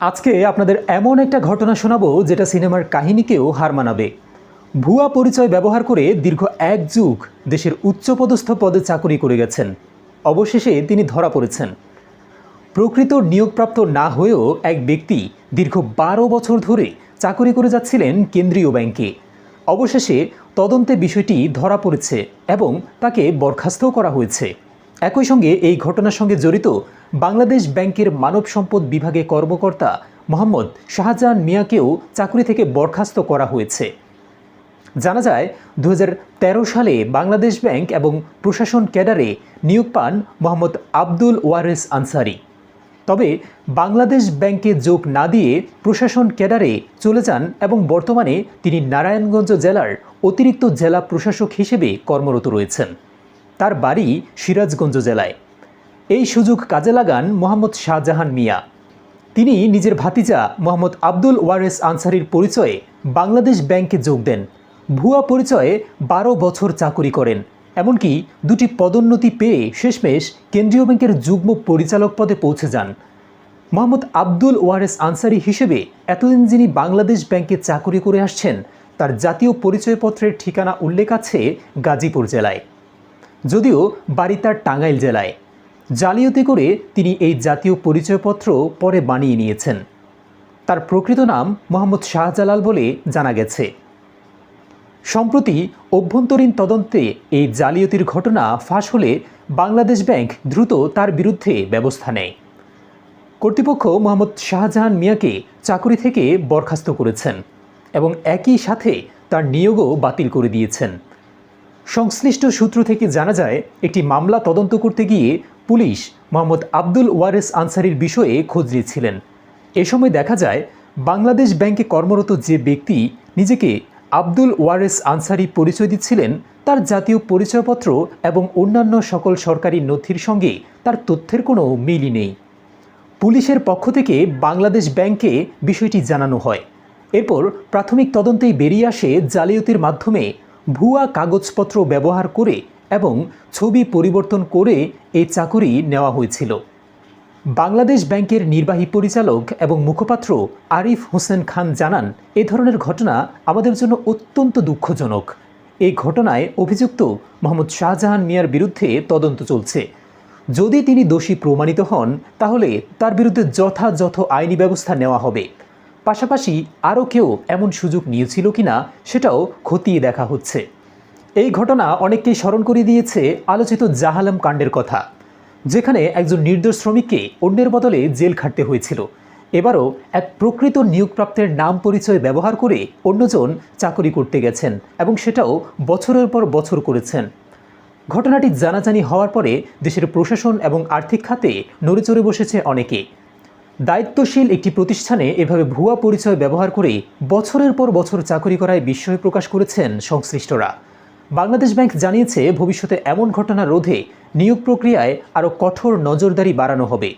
আজকে আপনাদের এমন একটা ঘটনা শোনাবো যেটা সিনেমার কাহিনীকেও হার মানাবে। ভুয়া পরিচয় ব্যবহার করে দীর্ঘ এক যুগ দেশের উচ্চপদস্থ পদে চাকরি করে গেছেন। অবশেষে তিনি ধরা পড়েছেন। প্রকৃত নিয়োগপ্রাপ্ত না হয়েও এক ব্যক্তি দীর্ঘ বারো বছর ধরে চাকরি করে যাচ্ছিলেন কেন্দ্রীয় ব্যাংকে। অবশেষে তদন্তে বিষয়টি ধরা পড়েছে এবং তাকে বরখাস্তও করা হয়েছে। একই সঙ্গে এই ঘটনার সঙ্গে জড়িত বাংলাদেশ ব্যাংকের মানব সম্পদ বিভাগে কর্মকর্তা মোহাম্মদ শাহজাহান মিয়াকেও চাকরি থেকে বরখাস্ত করা হয়েছে। জানা যায় দু হাজার তেরো সালে বাংলাদেশ ব্যাংক এবং প্রশাসন ক্যাডারে নিয়োগ পান মোহাম্মদ আব্দুল ওয়ারেস আনসারি। তবে বাংলাদেশ ব্যাংকে যোগ না দিয়ে প্রশাসন ক্যাডারে চলে যান এবং বর্তমানে তিনি নারায়ণগঞ্জ জেলার অতিরিক্ত জেলা প্রশাসক হিসেবে কর্মরত রয়েছেন। তার বাড়ি সিরাজগঞ্জ জেলায়। এই সুযোগ কাজে লাগান মোহাম্মদ শাহজাহান মিয়া। তিনি নিজের ভাতিজা মোহাম্মদ আব্দুল ওয়ারেস আনসারির পরিচয়ে বাংলাদেশ ব্যাংকে যোগ দেন। ভুয়া পরিচয়ে বারো বছর চাকরি করেন। এমনকি দুটি পদোন্নতি পেয়ে শেষমেশ কেন্দ্রীয় ব্যাংকের যুগ্ম পরিচালক পদে পৌঁছে যান। মোহাম্মদ আব্দুল ওয়ারেস আনসারি হিসেবে এতদিন যিনি বাংলাদেশ ব্যাংকে চাকরি করে আসছেন, তার জাতীয় পরিচয়পত্রের ঠিকানা উল্লেখ আছে গাজীপুর জেলায়। যদিও বাড়ি তার টাঙ্গাইল জেলায়। জালিয়াতি করে তিনি এই জাতীয় পরিচয়পত্র পরে বানিয়ে নিয়েছেন। তার প্রকৃত নাম মোহাম্মদ শাহজালাল বলে জানা গেছে। সম্প্রতি অভ্যন্তরীণ তদন্তে এই জালিয়াতির ঘটনা ফাঁস হলে বাংলাদেশ ব্যাংক দ্রুত তার বিরুদ্ধে ব্যবস্থা নেয়। কর্তৃপক্ষ মোহাম্মদ শাহজাহান মিয়াকে চাকরি থেকে বরখাস্ত করেছেন এবং একই সাথে তার নিয়োগও বাতিল করে দিয়েছেন। সংশ্লিষ্ট সূত্র থেকে জানা যায়, একটি মামলা তদন্ত করতে গিয়ে পুলিশ মোহাম্মদ আব্দুল ওয়ারেস আনসারির বিষয়ে খোঁজ নিচ্ছিলেন। এ সময় দেখা যায়, বাংলাদেশ ব্যাংকে কর্মরত যে ব্যক্তি নিজেকে আব্দুল ওয়ারেস আনসারি পরিচয় দিচ্ছিলেন, তার জাতীয় পরিচয়পত্র এবং অন্যান্য সকল সরকারি নথির সঙ্গে তার তথ্যের কোনো মিলই নেই। পুলিশের পক্ষ থেকে বাংলাদেশ ব্যাংকে বিষয়টি জানানো হয়। এরপর প্রাথমিক তদন্তেই বেরিয়ে আসে জালিয়াতির মাধ্যমে ভুয়া কাগজপত্র ব্যবহার করে এবং ছবি পরিবর্তন করে এই চাকরি নেওয়া হয়েছিল। বাংলাদেশ ব্যাংকের নির্বাহী পরিচালক এবং মুখপাত্র আরিফ হোসেন খান জানান, এ ধরনের ঘটনা আমাদের জন্য অত্যন্ত দুঃখজনক। এই ঘটনায় অভিযুক্ত মোহাম্মদ শাহজাহান মিয়ার বিরুদ্ধে তদন্ত চলছে। যদি তিনি দোষী প্রমাণিত হন, তাহলে তার বিরুদ্ধে যথাযথ আইনি ব্যবস্থা নেওয়া হবে। পাশাপাশি আরও কেউ এমন সুযোগ নিয়েছিল কিনা সেটাও খতিয়ে দেখা হচ্ছে। এই ঘটনা অনেককেই স্মরণ করিয়ে দিয়েছে আলোচিত জাহালাম কাণ্ডের কথা, যেখানে একজন নির্দোষ শ্রমিককে অন্যের বদলে জেল খাটতে হয়েছিল। এবারও এক প্রকৃত নিয়োগপ্রাপ্তের নাম পরিচয় ব্যবহার করে অন্যজন চাকরি করতে গেছেন এবং সেটাও বছরের পর বছর করেছেন। ঘটনাটি জানাজানি হওয়ার পরে দেশের প্রশাসন এবং আর্থিক খাতে নড়েচড়ে বসেছে অনেকে। দায়িত্বশীল একটি প্রতিষ্ঠানে এভাবে ভুয়া পরিচয় ব্যবহার করে বছরের পর বছর চাকরি করায় বিস্ময় প্রকাশ করেছেন সংশ্লিষ্টরা। বাংলাদেশ ব্যাংক জানিয়েছে, ভবিষ্যতে এমন ঘটনা রোধে নিয়োগ প্রক্রিয়ায় আরও কঠোর নজরদারি বাড়ানো হবে।